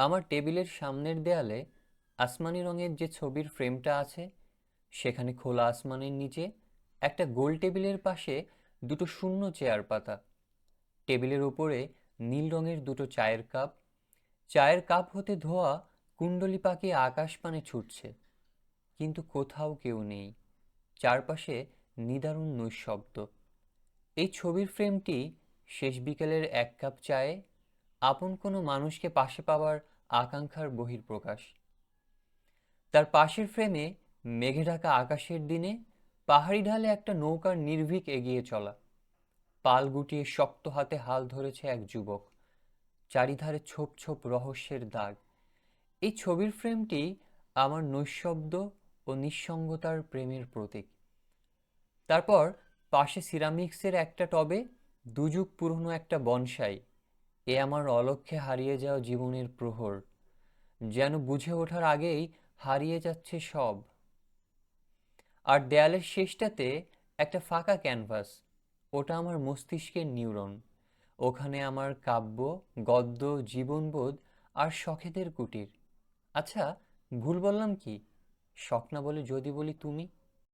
আমার টেবিলের সামনের দেয়ালে আসমানি রঙের যে ছবির ফ্রেমটা আছে, সেখানে খোলা আসমানের নিচে একটা গোল টেবিলের পাশে দুটো শূন্য চেয়ার পাতা। টেবিলের ওপরে নীল রঙের দুটো চায়ের কাপ। চায়ের কাপ হতে ধোয়া কুণ্ডলি পাখি আকাশ পানে ছুটছে। কিন্তু কোথাও কেউ নেই। চারপাশে নিদারুণ নৈশব্দ। এই ছবির ফ্রেমটি শেষ বিকেলের এক কাপ চায়ে আপন কোনো মানুষকে পাশে পাওয়ার আকাঙ্ক্ষার বহিঃপ্রকাশ। তার পাশের ফ্রেমে মেঘে ঢাকা আকাশের দিনে পাহাড়ি ঢালে একটা নৌকার নির্ভীক এগিয়ে চলা। পাল গুটিয়ে শক্ত হাতে হাল ধরেছে এক যুবক। চারিধারে ছোপ ছোপ রহস্যের দাগ। এই ছবির ফ্রেমটি আমার নৈশব্দ ও নিঃসঙ্গতার প্রেমের প্রতীক। তারপর পাশে সিরামিক্সের একটা টবে দুযুগ পুরনো একটা বনসাই। এ আমার অলক্ষ্যে হারিয়ে যাওয়া জীবনের প্রহর। যেন বুঝে ওঠার আগেই হারিয়ে যাচ্ছে সব। আর দেয়ালের শেষটাতে একটা ফাঁকা ক্যানভাস, ওটা আমার মস্তিষ্কের নিউরন। ওখানে আমার কাব্য, গদ্য, জীবনবোধ আর শখেদের কুটির। আচ্ছা ভুল বললাম কি? শখ না বলে যদি বলি তুমি?